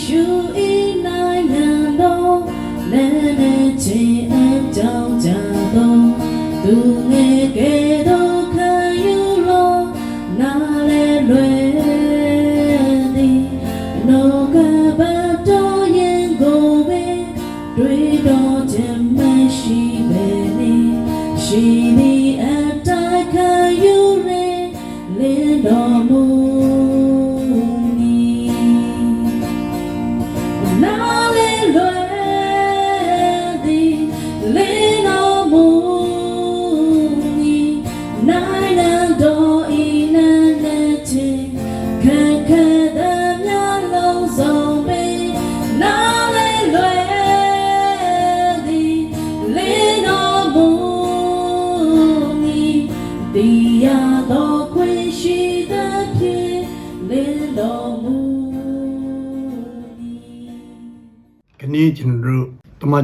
ရှုဤနိုင်ငံတော်လည်းနဲ့ချင်းအကြောင်းကြတော့သူငယ်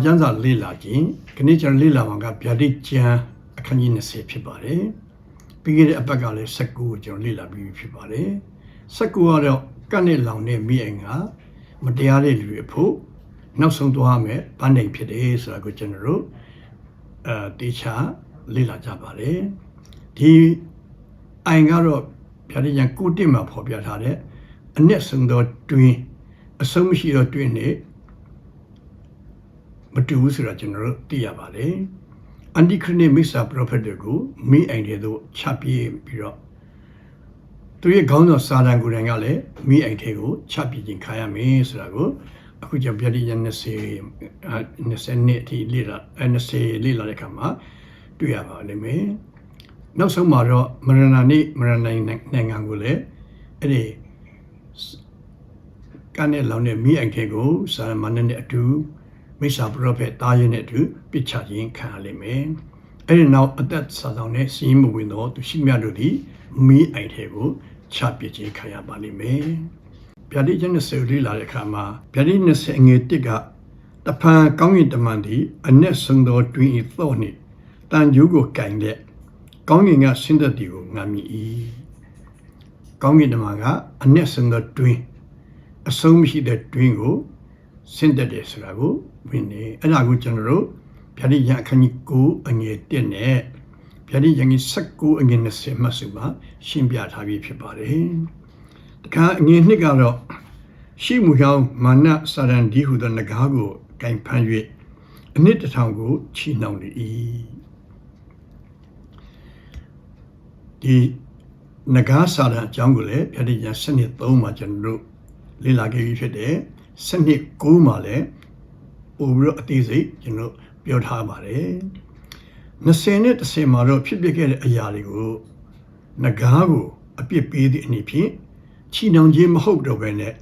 ကျမ်းစာလေ့လာခြင်းခဏကျွန်တော်လေ့လာမှာကဗျာဒိတ်ကျမ်းအခန်းကြီး20ဖြစ်ပါတယ်ပြီးခဲ့တဲ့အပတ်ကလည်း19ကိုကျွန်တော်လေ့လာပြီးဖြစ်ပါတယ်19ကတော့ကန့်နဲ့လောင်တဲ့မိအိမ်ကမတရားတဲ့လူတွေအဖို့နောက်ဆုံးသွားရမယ်ဗန်းတိုင်ဖြစ်တယ်ဆိုတာကိုကျွန်တော်တို့အဲတေချာလေ့လာကြပါတယ်ဒီအိမ်ကတော့ဗျာဒိတ်ကျမ်းကိုတစ်မှာဖော်ပြထားတဲ့အ내ဆုံးသောတွင်အဆုံးမရှိသောတွင်နဲ့ မတူဘူးဆိုတာကျွန်တော်တို့သိရပါတယ်။အန်တီခရနစ်မိစ္ဆာပရိုဖက်တွေကိုမိအိမ်တွေသို့ချပြေးပြီးတော့သူရဲ့ခေါင်းဆောင်စာတန်ကိုယ်တိုင်ကလည်းမိအိမ်တွေကိုချပြေးခြင်းခံရမယ်ဆိုတာကိုအခုကျွန်တော်ပြည့်ရ20 20နှစ်အထိလေ့လာ20လေ့လာတဲ့အခါမှာတွေ့ရပါလိမ့်မယ်။နောက်ဆုံးမှာတော့မရဏနိမရဏနိုင်ငံကိုလည်းအဲ့ဒီကနေလောင်တဲ့မိအိမ်တွေကိုစာမဏေနဲ့အတူ မိစ္ဆာပရောဖက်တားရင်နဲ့အတူပြစ်ချခြင်းခံရလိမ့်မယ်။အဲဒီနောက်အသက်ဆာဆောင်တဲ့စီးမဝင်သောသူရှိမြတ်တို့သည်မိအိုင်ထဲကိုချပစ်ခြင်းခံရပါလိမ့်မယ်။ဗျာဒိတ်ကျမ်း20လေးလာတဲ့အခါမှာဗျာဒိတ်20အငယ်1ကတဖန်ကောင်းကင်တမန်သည်အ내ဆုံးသောတွင်ဤသောနှင့်တန်ကျူးကိုကင်တဲ့ကောင်းကင်ကဆင်းသက်သည်ကိုငါမြည်၏။ကောင်းကင်တမန်ကအ내ဆုံးသောတွင်အဆုံးမရှိတဲ့တွင်ကို ဆင့်သက်တယ်ဆိုတာကိုဝင်နေအဲ့ဒါကိုကျွန်တော်တို့ဗျာဒိယအခန်းကြီး9အငယ်1နဲ့ဗျာဒိယငယ်19အငယ်20မှတ်စုမှာရှင်းပြထားပြီးဖြစ်ပါတယ်။တခါအငယ်2ကတော့ရှိမှုကြောင့်မာနစာရန်ဒီဟုသောငကားကိုကင်ဖမ်း၍အနှစ်တစ်ထောင်ကိုချီနှောင်လေ၏ဒီငကားစာရန်အကြောင်းကိုလည်းဗျာဒိယစနစ်3မှာကျွန်တော်တို့လေ့လာခဲ့ပြီးဖြစ်တယ်။ စနစ်9မှာလည်းပို့ပြီးတော့အသေးစိတ်ကျွန်တော်ပြောထားပါတယ်။20နဲ့30မှာတော့ဖြစ်ပျက်ခဲ့တဲ့အရာတွေကိုငကားကိုအပြစ်ပေးသည့်အနေဖြင့်ချီနှောင်ခြင်းမဟုတ်တော့ဘဲနဲ့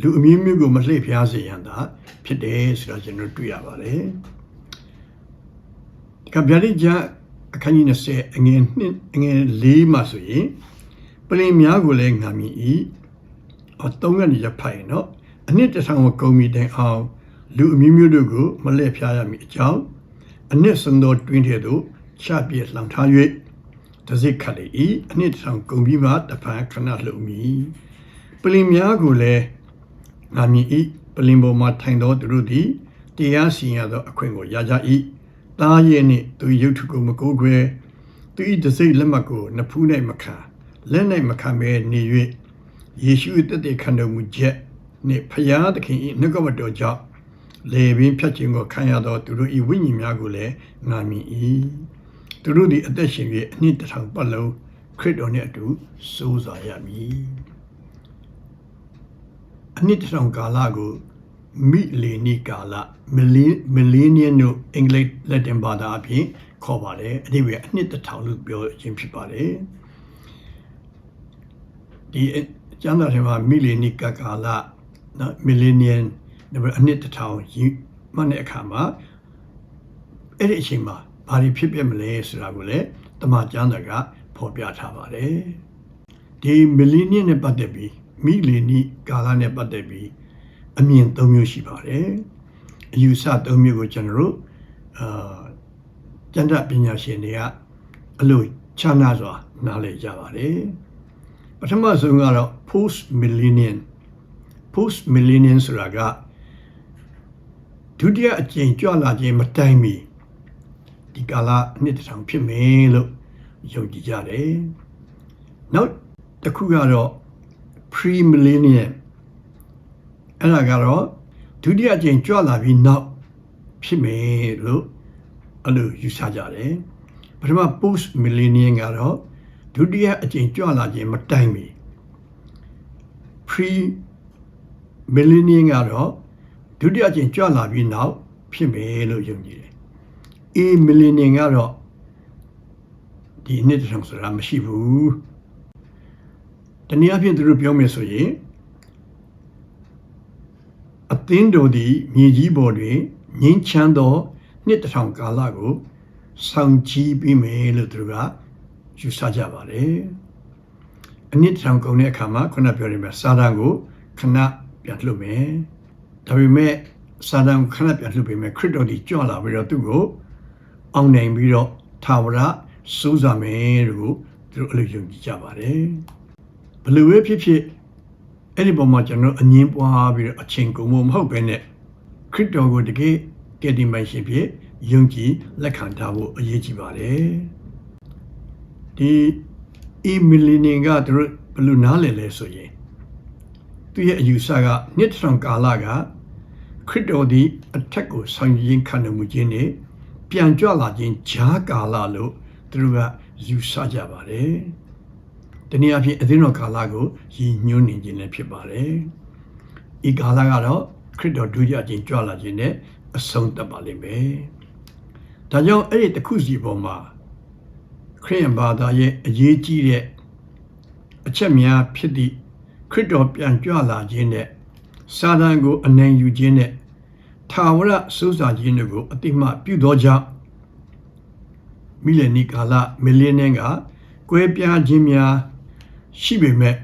လူအမျိုးမျိုးကိုမလှည့်ဖျားစေရန်သာဖြစ်တယ်ဆိုတာကျွန်တော်တွေ့ရပါတယ်။ကဗျာဒိတ်ကျမ်းအခန်းကြီး20အငယ်2အငယ်4မှာဆိုရင်ပလင်များကိုလည်းငါမြည်၏အသုံးကနေရဖိုင်နော် အနှစ်တစ်ထောင်ကိုကုန်ပြီတိုင်အောင်လူအမျိုးမျိုးတို့ကိုမလဲဖျားရမည်အကြောင်းအနှစ်စုံသောတွင်ထဲသို့ချပြည့်လှောင်ထား၍တစိခတ်လေ၏အနှစ်တစ်ထောင်ကုန်ပြီမှတဖန်ခဏလှုပ်မည်ပလင်များကိုလည်းငါမြည်၏ပလင်ပေါ်မှာထိုင်သောသူတို့သည်တရားစီရင်သောအခွင့်ကိုရကြ၏တားရဲ့နှင့်သူရုပ်ထုကိုမကိုးခွဲသူ၏တစိလက်မှတ်ကိုနဖူး၌မခံလက်၌မခံဘဲနေ၍ယေရှုတည်တည်ခံတော်မူချက် နှင့်ဖယားသခင်၏နှုတ်ကပတော်ကြောင့်လေပင်ဖြတ်ခြင်းကိုခံရသောသူတို့၏ဝိညာဉ်များကိုလည်းငါမြင်၏သူတို့သည်အသက်ရှင်၍အနှစ်တစ်ထောင်ပတ်လုံးခရစ်တော်နှင့်အတူစိုးစွာရမည်အနှစ်တစ်ထောင်ကာလကိုမိလေနီကာလမီလီမီလီနီယံတို့အင်္ဂလိပ်လက်တင်ဘာသာအပြင်ခေါ်ပါတယ်အဓိပ္ပာယ်အနှစ်တစ်ထောင်လို့ပြောခြင်းဖြစ်ပါတယ်ဒီကျမ်းစာထဲမှာမီလီနီကာကာလ နော်မီလီနီယံနောက်အနှစ်တစ်ထောင်မှတ်တဲ့အခါမှာအဲ့ဒီအချိန်မှာဘာတွေဖြစ်ပြမလဲဆိုတာကိုလည်းတမန်ကျမ်းစာကဖော်ပြထားပါတယ်ဒီမီလီနီယံနဲ့ပတ်သက်ပြီးမီလီနီကာလနဲ့ပတ်သက်ပြီးအမြင်၃မျိုးရှိပါတယ်အယူဆ၃မျိုးကိုကျွန်တော်တို့အာကျမ်းစာပညာရှင်တွေကအလို့ခြားနာစွာနားလည်ကြပါတယ်ပထမဆုံးကတော့ post millennium post millennium ဆိုတာကဒုတိယအကြိမ်ကြွလာခြင်းမတိုင်မီဒီကာလနှစ်တစ်ထောင်ဖြစ်မယ်လို့ယုံကြည်ကြတယ်။နောက်တစ်ခုကတော့ pre millennium အဲ့ဒါကတော့ဒုတိယအကြိမ်ကြွလာပြီးနောက်ဖြစ်မယ်လို့အဲ့လိုယူဆကြတယ်။ပထမ post millennium ကတော့ဒုတိယအကြိမ်ကြွလာခြင်းမတိုင်မီ pre millennium ကတော့ဒုတိယအကြိမ်ကြွလာပြီးနောက်ဖြစ်မယ်လို့ယုံကြည်တယ်။ A millennium ကတော့ဒီနှစ်တစ်ထောင်ဆိုတာမရှိဘူး။တနည်းအားဖြင့်သူတို့ပြောမယ်ဆိုရင်အသင်းတော်ဒီမြေကြီးပေါ်တွင်ငင်းချမ်းသောနှစ်တစ်ထောင်ကာလကိုဆောင်ကြည့်ပြီးမယ်လို့သူတို့ကယူဆကြပါတယ်။အနှစ်တစ်ထောင်ကုန်တဲ့အခါမှာခုနပြောရမယ်စာတန်ကိုခဏ ပြန်လှုပ်မယ်။ဒါပေမဲ့စာတန်ကိုခဏပြန်လှုပ်ပေမဲ့ခရစ်တော်ဒီကြွလာပြီးတော့သူ့ကိုအောင်နိုင်ပြီးတော့ထာဝရစိုးစားမယ်လို့သူတို့အဲ့လိုယုံကြည်ကြပါတယ်။ဘယ်လိုပဲဖြစ်ဖြစ်အဲ့ဒီပုံမှာကျွန်တော်အငင်းပွားပြီးတော့အချိန်ကုန်မှုမဟုတ်ပဲနဲ့ခရစ်တော်ကိုတကယ်ကယ်တင်ပိုင်ရှင်ဖြစ်ယုံကြည်လက်ခံထားဖို့အရေးကြီးပါတယ်။ဒီအီမီလီနင်ကသူတို့ဘယ်လိုနားလည်လဲဆိုရင် သူရဲ့အယူဆကနှစ်ထောင်ကာလကခရစ်တော်ဒီအထက်ကိုဆောင်ရင်းခံမှုခြင်းနဲ့ပြန်ကြွလာခြင်းဂျားကာလလို့သူတို့ကယူဆကြပါတယ်။တနည်းအားဖြင့်အသင်းတော်ကာလကိုရည်ညွှန်းနေခြင်းလည်းဖြစ်ပါတယ်။ဤကာလကတော့ခရစ်တော်ဒုတိယခြင်းကြွလာခြင်းနဲ့အဆုံးသတ်ပါလိမ့်မယ်။ဒါကြောင့်အဲ့ဒီတစ်ခုစီပေါ်မှာခရစ်ယာန်ဘာသာရဲ့အရေးကြီးတဲ့အချက်များဖြစ်သည့် ခရစ်တော်ပြန်ကြွလာခြင်းနဲ့စာတန်ကိုအနိုင်ယူခြင်းနဲ့ထာဝရစိုးစားခြင်းတို့ကိုအတိမပြုသောကြောင့်မိလနီကာလမီလီနင်ကကွဲပြားခြင်းများရှိပေမဲ့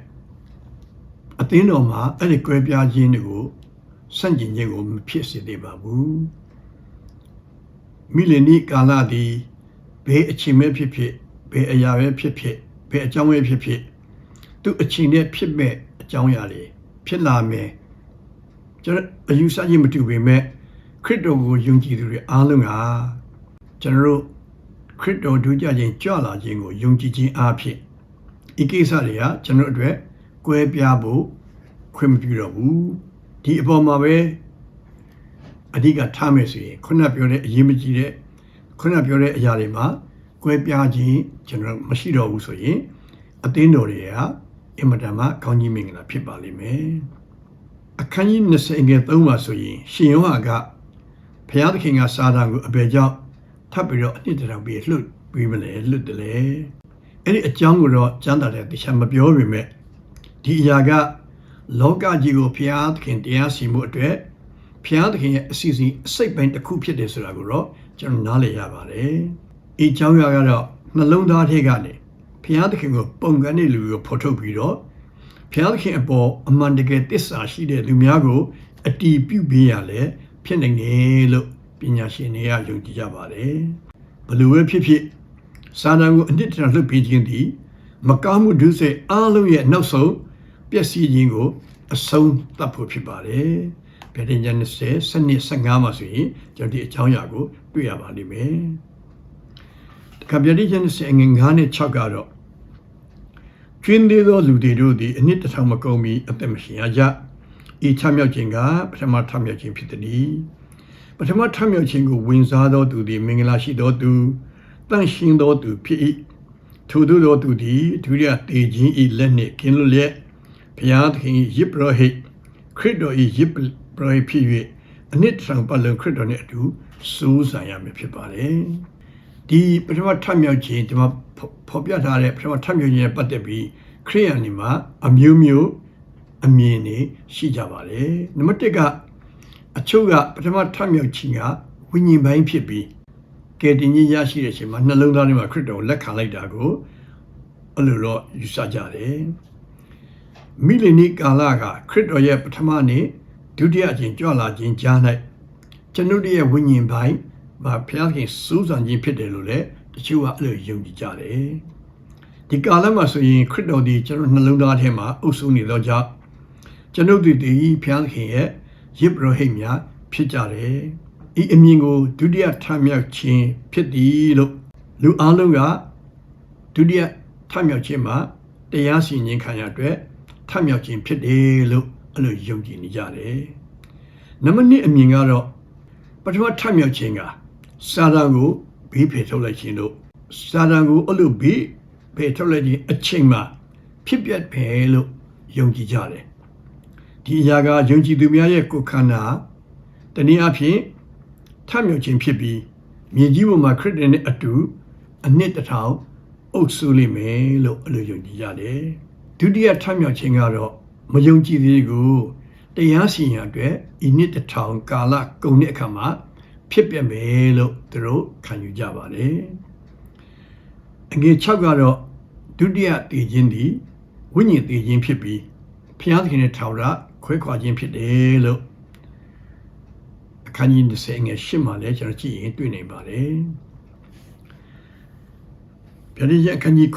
အသင်းတော်မှာအဲ့ဒီကွဲပြားခြင်းတွေကိုစန့်ကျင်ခြင်းကိုမဖြစ်စေသေးပါဘူးမိလနီကာလသည်ဘယ်အချိန်ပဲဖြစ်ဖြစ်ဘယ်အရာပဲဖြစ်ဖြစ်ဘယ်အကြောင်းပဲဖြစ်ဖြစ်သူအချိန်နဲ့ဖြစ်မဲ့အ ကြောင်းအရာတွေဖြစ်လာမယ်ကျွန်တော်အယူဆခြင်းမတူပေမဲ့ခရစ်တော်ကိုယုံကြည်သူတွေအားလုံးဟာကျွန်တော်တို့ခရစ်တော်ဒုကြခြင်းကြွလာခြင်းကိုယုံကြည်ခြင်းအဖြစ်ဤကိစ္စတွေကကျွန်တော်အတွက်ကွဲပြားဖို့ခွင့်မပြုတော့ဘူးဒီအပေါ်မှာပဲအဓိကထားမယ်ဆိုရင်ခုနပြောတဲ့အရေးမကြီးတဲ့ခုနပြောတဲ့အရာတွေမှာကွဲပြားခြင်းကျွန်တော်မရှိတော့ဘူးဆိုရင်အသင်းတော်တွေက အင်မတန်မှကောင်းကြီးမင်္ဂလာဖြစ်ပါလိမ့်မယ်အခန်းကြီး20ငယ်3မှာဆိုရင်ရှင်ယောဟာကဘုရားသခင်ကစာတန်ကိုအဘယ်ကြောင့်ထပ်ပြီးတော့အနှစ်တထောင်ပြီးလှုပ်ပြီးမလဲလှုပ်တယ်လေအဲ့ဒီအကြောင်းကိုတော့ကျမ်းစာထဲတရားမပြောပေမဲ့ဒီအရာကလောကကြီးကိုဘုရားသခင်တရားစီမှုအတွက်ဘုရားသခင်ရဲ့အစီအစဉ်အစိတ်ပိုင်းတစ်ခုဖြစ်တယ်ဆိုတာကိုတော့ကျွန်တော်နားလည်ရပါတယ်။ဒီအကြောင်းအရာကတော့နှလုံးသားထဲကနေ ဘုရားသခင်ကိုပုံကန်းတဲ့လူကိုဖော်ထုတ်ပြီးတော့ဘုရားသခင်အပေါ်အမှန်တကယ်တစ္ဆာရှိတဲ့လူများကိုအတီးပြုပေးရလဲဖြစ်နိုင်တယ်လို့ပညာရှင်တွေကယုံကြည်ကြပါတယ်။ဘလို့ပဲဖြစ်ဖြစ်စာတန်ကိုအနှစ်တရလှုပ်ပေးခြင်းသည်မကောင်းမှုဒုစရိုက်အားလုံးရဲ့နောက်ဆုံးပျက်စီးခြင်းကို အဆုံးသတ်ဖို့ဖြစ်ပါတယ်။ဗေဒည20စနစ်15မှာဆိုရင်ကျွန်တော်ဒီအကြောင်းအရာကို တွေ့ရပါလိမ့်မယ်။တခါဗေဒည20အငယ်9နဲ့6ကတော့ ကျွင်းသေးသောလူတွေတို့သည်အနှစ်တစ်ထောင်မကုန်မီအသက်မရှင်ရကြ။ဤချမြောက်ခြင်းကပထမထမြောက်ခြင်းဖြစ်သည်။ပထမထမြောက်ခြင်းကိုဝင်စားသောသူသည်မင်္ဂလာရှိသောသူတန့်ရှင်းသောသူဖြစ်၏။ထိုသို့သောသူသည်ဒုတိယတေခြင်းဤလက်နှင့်ကင်းလွတ်လျက်ဘုရားသခင်ယစ်ပရောဟိတ်ခရစ်တော်ဤယစ်ပရောဟိတ်ဖြစ်၍အနှစ်တစ်ထောင်ပတ်လုံးခရစ်တော်နှင့်အတူစိုးစံရမည်ဖြစ်ပါတယ်။ဒီပထမထမြောက်ခြင်းဒီမှာ ဖော်ပြထားတဲ့ပထမထမြောက်ခြင်းနဲ့ပတ်သက်ပြီးခရိယန်တွေမှာအမျိုးမျိုးအမြင်တွေရှိကြပါတယ်နံပါတ်1ကအချို့ကပထမထမြောက်ခြင်းကဝိညာဉ်ပိုင်းဖြစ်ပြီးကယ်တင်ကြီးရရှိတဲ့အချိန်မှာနှလုံးသားထဲမှာခရစ်တော်ကိုလက်ခံလိုက်တာကိုအဲ့လိုတော့ယူဆကြတယ်မိလနီကာလကခရစ်တော်ရဲ့ပထမနေ့ဒုတိယအချိန်ကြွလာခြင်းကြား၌ကျွန်ုပ်ရဲ့ဝိညာဉ်ပိုင်းမှာဘုရားခင်စူးစမ်းခြင်းဖြစ်တယ်လို့လည်း တချို့ကအဲ့လိုယုံကြည်ကြတယ်ဒီကာလမှာဆိုရင်ခရစ်တော်ဒီကျွန်တော်နှလုံးသားထဲမှာအုပ်စိုးနေသောကြောင့်ကျွန်ုပ်တို့သည်ဖျားသခင်ရဲ့ယစ်ပရောဟိတ်များဖြစ်ကြတယ်ဤအမြင်ကိုဒုတိယထမြောက်ခြင်းဖြစ်သည်လို့လူအလုံးကဒုတိယထမြောက်ခြင်းမှာတရားစီရင်ခံရအတွက်ထမြောက်ခြင်းဖြစ်တယ်လို့အဲ့လိုယုံကြည်နေကြတယ်နံပါတ်2အမြင်ကတော့ပထမထမြောက်ခြင်းကစာတန်ကို ဘေးဖယ်ထုတ်လိုက်ခြင်းတို့စာတန်ကိုအဲ့လိုဘေးဖယ်ထုတ်လိုက်ခြင်းအချိန်မှာဖြစ်ပျက်ပဲလို့ယုံကြည်ကြတယ်ဒီအရာကယုံကြည်သူများရဲ့ကိုယ်ခန္ဓာတနည်းအားဖြင့်ထမြောက်ခြင်းဖြစ်ပြီးမြေကြီးပေါ်မှာခရစ်တော်နဲ့အတူအနှစ်တစ်ထောင်အုပ်စုလိမ့်မယ်လို့အဲ့လိုယုံကြည်ကြတယ်ဒုတိယထမြောက်ခြင်းကတော့မယုံကြည်သေးကိုတရားစီရင်အတွက်ဤနှစ်တစ်ထောင်ကာလကုန်တဲ့အခါမှာ ဖြစ်ပြမယ်လို့သူတို့ခံယူကြပါတယ်အငယ်6ကတော့ဒုတိယတည်ခြင်းသည်ဝိညာဉ်တည်ခြင်းဖြစ်ပြီးဖျားသခင်ရဲ့ထာဝရခွဲခွာခြင်းဖြစ်တယ်လို့အခန်းကြီး30ငယ်8မှာလည်းကျွန်တော်ကြည့်ရင်တွေ့နိုင်ပါတယ်ဗျာဒိယအခန်းကြီး9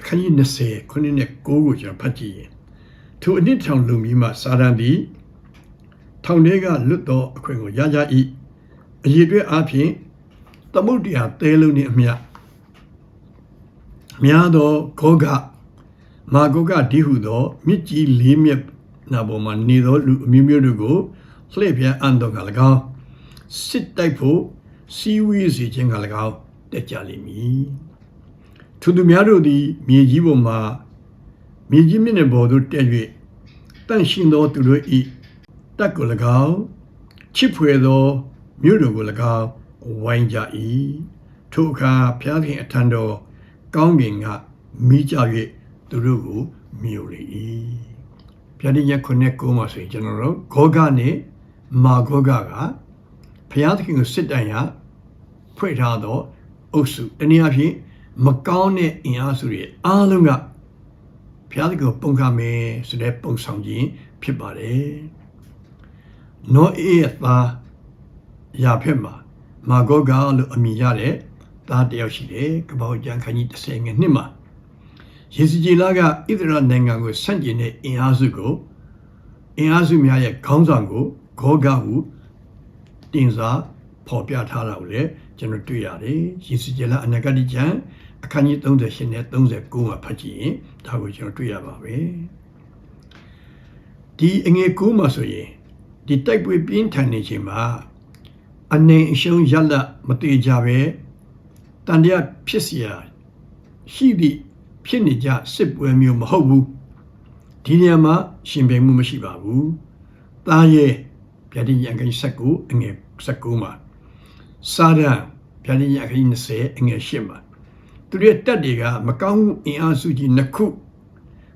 အခန်းကြီး20ခုနှစ်နဲ့9ကိုကျွန်တော်ဖတ်ကြည့်ရင်ထိုအနှစ်ထောင်လုံပြီးမှစာရန်သည်ထောင်ထဲကလွတ်သောအခွင့်ကိုရကြ၏ အရေးအတွက်အားဖြင့်သမုဒ္ဒရာတဲလုံးနှင့်အမျှများသောဂောဂမာဂောဂဒီဟုသောမြစ်ကြီးလေးမြက်နာပေါ်မှာနေသောလူအမျိုးမျိုးတို့ကိုလှည့်ပြန်အံ့တော်က၎င်းစစ်တိုက်ဖို့စီဝေးစီခြင်းက၎င်းတက်ကြလိမ့်မည်သူသူများတို့သည်မြေကြီးပေါ်မှာမြေကြီးမြင့်တဲ့ဘော်သို့တက်၍တန့်ရှင်သောသူတို့၏တက်ကို၎င်းချစ်ဖွယ်သော မြို့တို့ကို၎င်းဝိုင်းကြ၏ထိုအခါဖျားခင်အထံတော်ကောင်းကင်ကမိကြ၍သူတို့ကိုမြို့လေ၏ဗျာဒိယခုနှစ်ကိုမှာဆိုရင်ကျွန်တော်တို့ဂောဂနဲ့မာဂောဂကဖျားသခင်ကိုစစ်တိုင်ရဖွဲ့ထားသောအုပ်စုတနည်းအားဖြင့်မကောင်းတဲ့အင်အားစုတွေအားလုံးကဘုရားသခင်ကိုပုံခါမယ်ဆိုတဲ့ပုံဆောင်ခြင်းဖြစ်ပါတယ်။နောအေးရဲ့သား ရာဖက်မှာမာဂောဂါလို့အမည်ရတဲ့သားတစ်ယောက်ရှိတယ်။ကပ္ပဦးကျမ်းခန်းကြီး30ငယ်နှစ်မှာယေစီဂျီလာကဣသရေလနိုင်ငံကိုဆန့်ကျင်တဲ့အင်အားစုကိုအင်အားစုများရဲ့ခေါင်းဆောင်ကိုဂောဂါဟုတင်စားဖော်ပြထားတာကိုလည်းကျွန်တော်တွေ့ရတယ်။ယေစီဂျီလာအနာဂတိကျမ်းအခန်းကြီး38နဲ့39မှာဖတ်ကြည့်ရင်ဒါကိုကျွန်တော်တွေ့ရပါပဲဒီအငယ်9မှာဆိုရင်ဒီတိုက်ပွဲပြင်းထန်နေချိန်မှာ အနေအရှုံးရလမတေကြပဲတန်တရားဖြစ်เสียရှိသည့်ဖြစ်နေကြစစ်ပွဲမျိုးမဟုတ်ဘူးဒီနေရာမှာရှင်ပြိုင်မှုမရှိပါဘူးတာရဲ့ဗျာဒိယံကိစကုအငယ်19မှာစာရန်ဗျာဒိယံကိ20အငယ်10မှာသူရဲ့တက်တွေကမကောင်းမှုအင်အားစုကြီးနှစ်ခု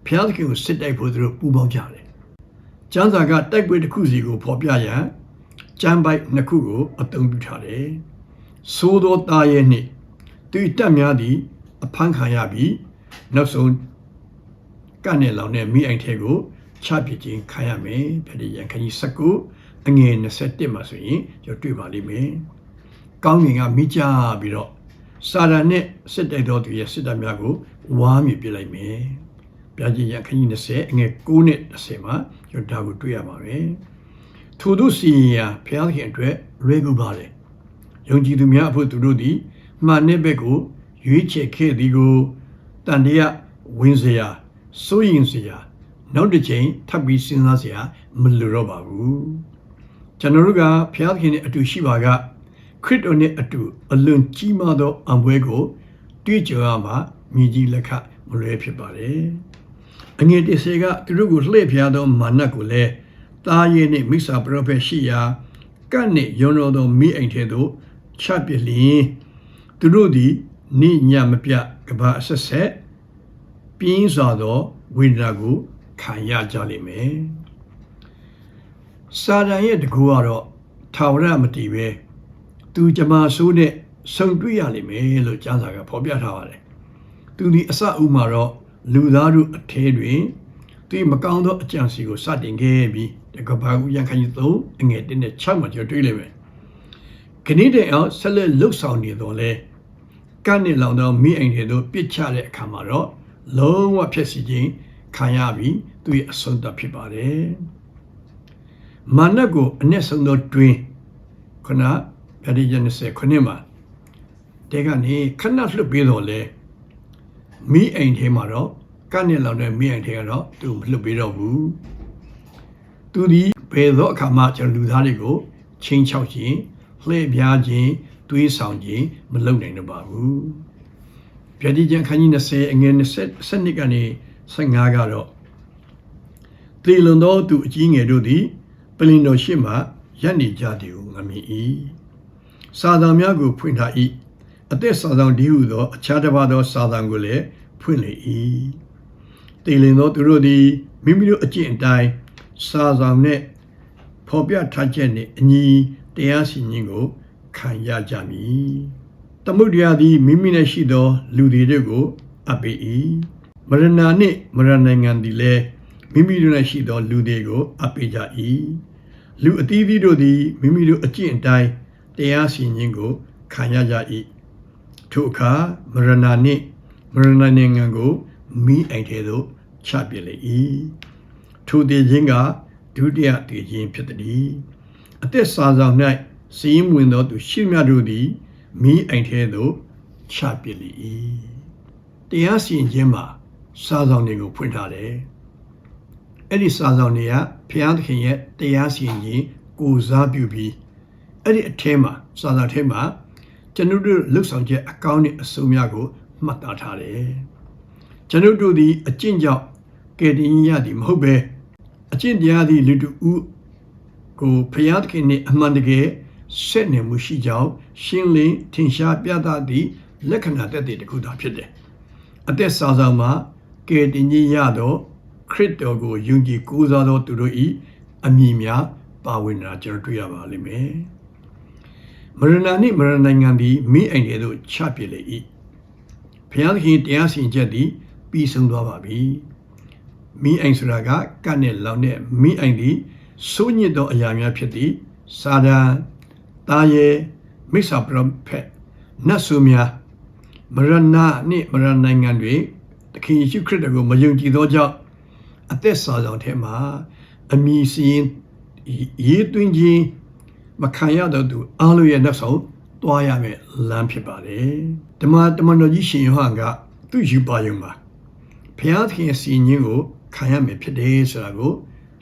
ဘုရားသခင်ကိုစစ်တိုက်ဖို့သူတို့ပူးပေါင်းကြတယ်။ကျမ်းစာကတိုက်ပွဲတစ်ခုစီကိုဖော်ပြရန် ကျမ်းပိုက်နှစ်ခုကိုအသုံးပြုထားတယ်။သိုးသောသားရဲ့နှင့်သူ၏တက်များသည်အဖမ်းခံရပြီးနောက်ဆုံးကနေလောင်တဲ့မိအိမ်ထဲကိုချပစ်ခြင်းခံရမယ်။ဖြစ်တဲ့ရန်ခကြီး19အငယ်21မှာဆိုရင်ကျွန်တော်တွေ့ပါလိမ့်မယ်။ကောင်းကင်ကမိကြပြီးတော့စာရန်နဲ့စစ်တိုက်တော်သူရဲ့စစ်တပ်များကိုဝါးမြစ်ပြလိုက်မယ်။ဗျာကြီးရခန်းကြီး20အငယ်9နဲ့10မှာကျွန်တော်ဒါကိုတွေ့ရပါမယ်။ ထို့သူစီရင်ရာဘုရားခင်အတွက်လွယ်ကူပါတယ်။ယုံကြည်သူများအဖို့သူတို့သည်မှန်တဲ့ဘက်ကိုရွေးချယ်ခဲ့သည်ကိုတန်တရားဝင်စရာစိုးရင်စရာနောက်တစ်ချိန်ထပ်ပြီးစဉ်းစားစရာမလိုတော့ပါဘူး။ကျွန်တော်တို့ကဘုရားခင်နဲ့အတူရှိပါကခရစ်တော်နဲ့အတူအလွန်ကြီးမားသောအံပွဲကိုတွေ့ကြရမှာမြည်ကြီးလက်ခမလွဲဖြစ်ပါတယ်။အငယ်တစ်စေကသူတို့ကိုလှည့်ဖျားသောမာနကိုလည်း တားရဲနှင့်မိစ္ဆာပရောဖက်ရှိရာကန့်နှင့်ယွန်တော်သောမိအိမ်ထဲသို့ချပစ်လျင်သူတို့သည်နိညမပြကဘာအဆက်ဆက်ပြင်းစွာသောဝိညာဉ်ကိုခံရကြလိမ့်မယ်။စာရန်ရဲ့တကူကတော့ထာဝရမတည်ပဲသူကြမာဆိုးနဲ့ဆုံတွေ့ရလိမ့်မယ်လို့ကျမ်းစာကဖော်ပြထားပါတယ်။သူဒီအစအုပ်မှာတော့လူသားတို့အထဲတွင် သူမကောင်းသောအကြံစီကိုစတင်ခဲ့ပြီးတကဘာကူရန်ခိုင်သုံးအငယ်1နဲ့6မှာကျွန်တော်တွေ့လိမ့်မယ်။ခဏတည်းအောင်ဆက်လက်လှုပ်ဆောင်နေတော့လဲကနေလောင်သောမိအိမ်တွေတို့ပြစ်ချတဲ့အခါမှာတော့လုံးဝဖြစ်စီခြင်းခံရပြီးသူရဲ့အဆုံးသတ်ဖြစ်ပါတယ်မာနကိုအ내ဆုံးသောတွင်ခုနဗတိကျ20ခုနှစ်မှာတဲကနေခဏလွတ်ပြီးတော့လေမိအိမ်ထဲမှာတော့ ကနဲ့လောက်တဲ့မိအိမ်ထဲကတော့သူမလွတ်ပြီးတော့ဘူးသူဒီဘယ်သောအခါမှကျွန်တော်လူသားတွေကိုချင်းချောက်ခြင်းလှည့်ပြားခြင်းတွေးဆောင်ခြင်းမလုပ်နိုင်တော့ပါဘူးဗျာဒိကျန်ခန်းကြီး20အငယ်20စနစ်ကနေ15ကတော့သေလွန်သောသူအကြီးငယ်တို့သည်ပလင်တော်ရှိမှရပ်နေကြသည်ဟုငါမြင်၏စာသားများကိုဖွင့်ထား၏အသက်စာဆောင်ဒီဟုသောအခြားတစ်ပါးသောစာဆောင်ကိုလည်းဖွင့်လေ၏ သေလင်သောသူတို့သည်မိမိတို့အကျင့်အတိုင်းစာဆောင်နှင့်ဖော်ပြထားချက်နှင့်အညီတရားစီရင်ကိုခံရကြမည်။သမုဒ္ဒရာသည်မိမိ၌ရှိသော လူတွေတို့ကိုအပ်ပေ၏။မရဏနှင့်မရဏနိုင်ငံသည်လည်းမိမိတို့၌ရှိသော လူတွေကိုအပ်ပေကြ၏။လူအသီးသီးတို့သည်မိမိတို့အကျင့်အတိုင်းတရားစီရင်ကိုခံရကြ၏။ထိုအခါမရဏနှင့်မရဏနိုင်ငံကို မိအိမ်ထဲသို့ချပစ်လေ၏။ထိုတည်ခြင်းကဒုတိယတည်ခြင်းဖြစ်သည်။အသက်စာဆောင်၌စီးရင်ဝင်သောသူရှိမြတ်တို့သည်မိအိမ်ထဲသို့ချပစ်လေ၏တရားစီရင်ခြင်းမှာစာဆောင်တွေကိုဖွင့်ထားတယ်အဲ့ဒီစာဆောင်တွေကဘုရားသခင်ရဲ့တရားစီရင်ခြင်းကိုစားပြုပြီးအဲ့ဒီအထဲမှာစာဆောင်ထဲမှာကျွန်တော်တို့လှုပ်ဆောင်ချက်အကောင်းနဲ့အဆိုးများကိုမှတ်သားထားတယ် ကျွန်တော်တို့ဒီအကျင့်ကြောင့်ကယ်တင်ရသည်မဟုတ်ပဲအကျင့်တရားသည်လူတို့ဦးကိုဖျားသခင်နဲ့အမှန်တကယ်ဆက်နေမှုရှိကြောင်းရှင်းလင်းထင်ရှားပြသသည့်လက္ခဏာတက်တဲ့တစ်ခုသာဖြစ်တယ်။အသက်စာဆောင်မှာကယ်တင်ခြင်းရသောခရစ်တော်ကိုယုံကြည်ကိုးစားသောသူတို့၏အမည်များပါဝင်တာကျွန်တော်တွေ့ရပါလိမ့်မယ်။မရဏနှင့်မရဏနိုင်ငံသည်မိအိမ်တွေသို့ချပစ်လေ၏။ဘုရားသခင်တရားစီရင်ချက်သည် ပြီးဆုံးသွားပါပြီ။မိအိမ်ဆိုတာကကတ်နဲ့လောင်တဲ့မိအိမ်သည်စိုးညစ်သောအရာများဖြစ်သည်စာဒန်တာယေမိစ္ဆာပရဖက်နတ်ဆိုများမရဏနှင့်မရဏနိုင်ငံတွေသခင်ယေရှုခရစ်တော်ကိုမယုံကြည်သောကြောင့်အသက်စာဆောင်ထဲမှာအမည်စီရင်ရေးသွင်းခြင်းမခံရတော့သူအားလုံးရဲ့နောက်ဆုံးတွားရမယ်လမ်းဖြစ်ပါတယ်ဓမ္မတမန်တော်ကြီးရှင်ယောဟန်ကသူ့ယူပါယုံမှာ ဘုရားသခင်ရဲ့စီရင်ကိုခံရမယ်ဖြစ်တယ်ဆိုတာကို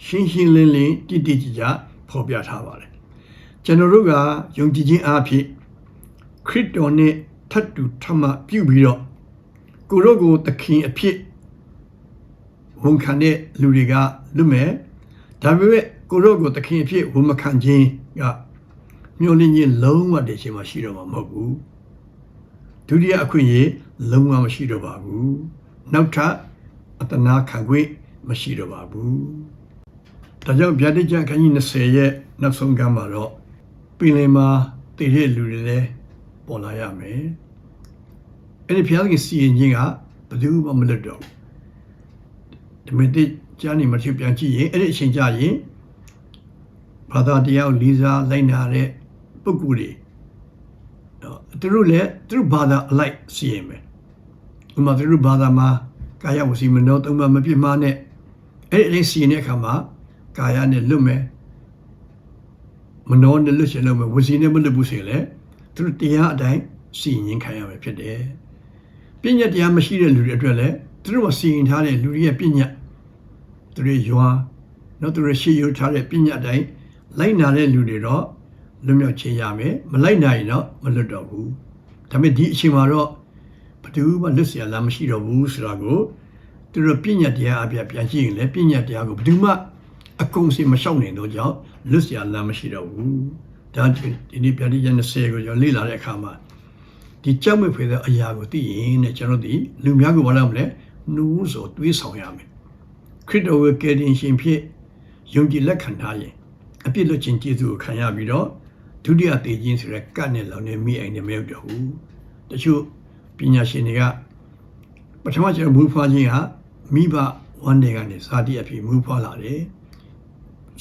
ရှင်းရှင်းလင်းလင်းတိတိကျကျဖော်ပြထားပါတယ်ကျွန်တော်တို့ကယုံကြည်ခြင်းအားဖြင့်ခရစ်တော်နဲ့ထပ်တူထမပြုပြီးတော့ကိုရောကိုသခင်အဖြစ်ဝန်ခံတဲ့လူတွေကလွတ်မဲ့ဒါပေမဲ့ကိုရောကိုသခင်အဖြစ်ဝန်မခံခြင်းကမျိုးလင်းချင်းလုံးဝတည်ခြင်းမရှိတော့မှာမဟုတ်ဘူးဒုတိယအခွင့်အရေးလုံးဝမရှိတော့ပါဘူးနောက်ထပ် အတနာခံခွင့်မရှိတော့ပါဘူးဒါကြောင့်ဗျာဒိတ်ကျခန်းကြီး20ရဲ့နောက်ဆုံးကမ်းမှာတော့ပင်လယ်မှာတည်တဲ့လူတွေလည်းပေါ်လာရမယ်အဲ့ဒီဘုရားသခင်စီရင်ခြင်းကဘယ်သူမှမလွတ်တော့ဘူးဒီမတိကြားနေမှဖြစ်ပြန်ကြည့်ရင်အဲ့ဒီအချိန်ကြရင်ဘာသာတရားလီစာလိုက်နာတဲ့ပုဂ္ဂိုလ်တွေတော့သူတို့လည်းသူတို့ဘာသာအလိုက်စီရင်မယ်ဥပမာသူတို့ဘာသာမှာ ကာယဝစီမနောသုံးပါမပြစ်မှားနဲ့အဲ့ဒီအလေးစီရင်တဲ့အခါမှာကာယနဲ့လွတ်မယ်မနောနဲ့လွတ်ရှင်လို့မယ်ဝစီနဲ့မလွတ်ဘူးဆိုရင်လည်းသူတို့တရားအတိုင်းစီရင်ခံရမယ်ဖြစ်တယ်။ပညာတရားမရှိတဲ့လူတွေအတွက်လည်းသူတို့ကစီရင်ထားတဲ့လူတွေရဲ့ပညာသူတွေယွာနော်သူတို့ရှေ့ယူထားတဲ့ပညာတိုင်းလိုက်နာတဲ့လူတွေတော့လွတ်မြောက်ခြင်းရမယ်မလိုက်နိုင်တော့မလွတ်တော့ဘူး။ဒါပေမဲ့ဒီအချိန်မှာတော့ ဘယ်သူမှလွတ်เสียလားမရှိတော့ဘူးဆိုတာကိုသူတို့ပညာတရားအပြပြန်ကြည့်ရင်လည်းပညာတရားကိုဘယ်သူမှအကုန်စီမလျှောက်နိုင်တော့ကြောင့်လွတ်เสียလားမရှိတော့ဘူးဒါဒီနေ့ပြန်ဒီရ20ကိုကျွန်တော်လေ့လာတဲ့အခါမှာဒီကြောက်မဲ့ဖွေတဲ့အရာကိုသိရင်တဲ့ကျွန်တော်ဒီလူများကိုဘာလုပ်မလဲနှူးဆိုတွေးဆောင်ရမယ်ခရစ်တော်ရဲ့ကယ်တင်ရှင်ဖြစ်ယုံကြည်လက်ခံထားရင်အပြစ်လွတ်ခြင်းကျေးဇူးကိုခံရပြီးတော့ဒုတိယတည်ခြင်းဆိုတဲ့ကတ်နဲ့လောင်နေမိအိမ်နဲ့မရောက်တော့ဘူးတချို့ ပညာရှင်တွေကပထမကျွန်တော်မူဖွားခြင်းကမိဘဝမ်းတွေကနေဇာတိအဖြစ်မူဖွားလာတယ်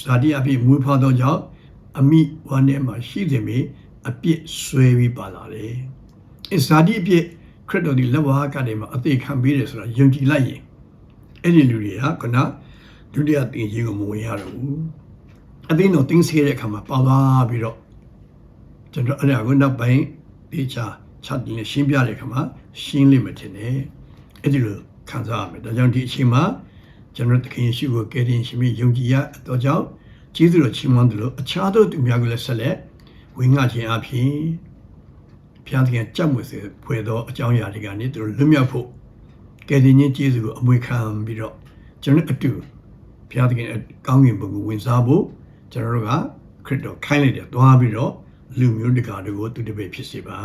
ဇာတိအဖြစ်မူဖွားသောကြောင့်အမိဝမ်းထဲမှာရှိသည်မေအပြစ်ဆွဲပြီးပါလာတယ်။အဇာတိအပြစ်ခရစ်တော်ဒီလက်ဝါးကနေမှာအသေးခံပေးတယ်ဆိုတာယုံကြည်လိုက်ရင်အဲ့ဒီလူတွေကခုနဒုတိယတင်ကြီးကိုမဝင်ရတော့ဘူးအသိတော်တင်းဆေးတဲ့အခါမှာပါပါပြီးတော့ကျွန်တော်အဲ့ဒါကိုနောက်ပိုင်းဒီချာ ချက်တင်ရှင်းပြတဲ့အခါမှာရှင်းလိမ့်မယ်ထင်တယ်အဲ့ဒီလိုခံစားရမယ်ဒါကြောင့်ဒီအချိန်မှာကျွန်တော်တခင်ရှိကိုကယ်တင်ရှင်မိယုံကြည်ရတော့ကြောင့်ကျေးဇူးတော်ချီးမွမ်းတယ်လို့အခြားသောသူများကိုလည်းဆက်လက်ဝင်ငှခြင်းအပြင်ဘုရားသခင်ကြက်မွေစေဖွယ်သောအကြောင်းအရာတွေကနေသူတို့လွတ်မြောက်ဖို့ကယ်တင်ခြင်းကျေးဇူးကိုအမွေခံပြီးတော့ကျွန်တော်အတူဘုရားသခင်ကောင်းကင်ဘုံကိုဝင်စားဖို့ကျွန်တော်တို့ကခရစ်တော်ခိုင်းလိုက်တယ်သွားပြီးတော့လူမျိုးတကာတွေကိုသူတပည့်ဖြစ်စေပါ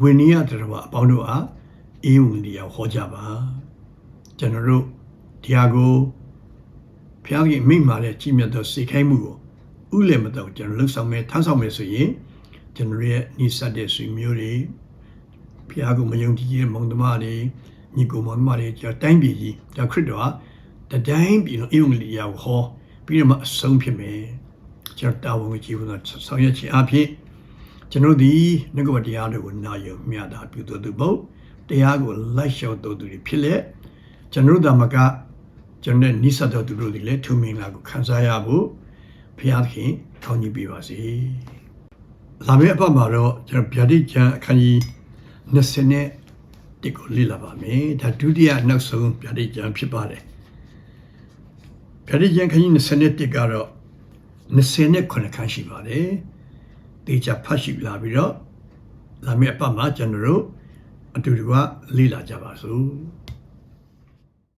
ဝိနည်းတော်ဘာအပေါင်းတို့အားအေးဝင်တရားဟောကြပါကျွန်တော်တို့ဒီဟာကိုဘုရားခင်မိန့်မာတဲ့ကြီးမြတ်သောစေခိုင်းမှုကိုဥလည်းမတော့ကျွန်တော်လှုပ်ဆောင်မယ်ထမ်းဆောင်မယ်ဆိုရင်ကျွန်တော်ရဲ့ဤစတဲ့ဆွေမျိုးတွေဘုရားကိုမယုံကြည်တဲ့မောင်သမားတွေညီကိုမောင်သမားတွေကျွန်တော်တိုင်းပြည်ကြီးဒါခရစ်တော်ကတတိုင်းပြည်လုံးအေးဝင်တရားကိုဟောပြီးတော့မှအဆုံးဖြစ်မယ်ကျွန်တော်တာဝန်ကိုကြည့်ဖို့ဆောင်ရွက်ခြင်းအဖြစ် ကျွန်တော်ဒီငကဝတရားတွေကိုနာယုံမြတာပြုတော်သူဘုတရားကိုလိုက်လျှောက်တော်သူတွေဖြစ်လက်ကျွန်တော်တို့ဓမ္မကကျွန်တော်နိစ္စတော်သူတို့တွေလည်းထုံမင်လာကိုခံစားရဖို့ဘုရားသခင်ကောင်းကြီးပေးပါစေ။လာမယ့်အပတ်မှာတော့ကျွန်တော်ဗျာဒိကျမ်းအခန်းကြီး20နဲ့တစ်ကိုလေ့လာပါမယ်။ဒါဒုတိယနောက်ဆုံးဗျာဒိကျမ်းဖြစ်ပါတယ်။ဗျာဒိကျမ်းအခန်းကြီး20နဲ့တစ်ကတော့20နဲ့9ခန်းရှိပါတယ်။ တေချာဖတ်ရှိလာပြီးတော့လာမယ့်အပတ်မှာကျွန်တော်တို့အတူတူကလေ့လာကြပါစို့။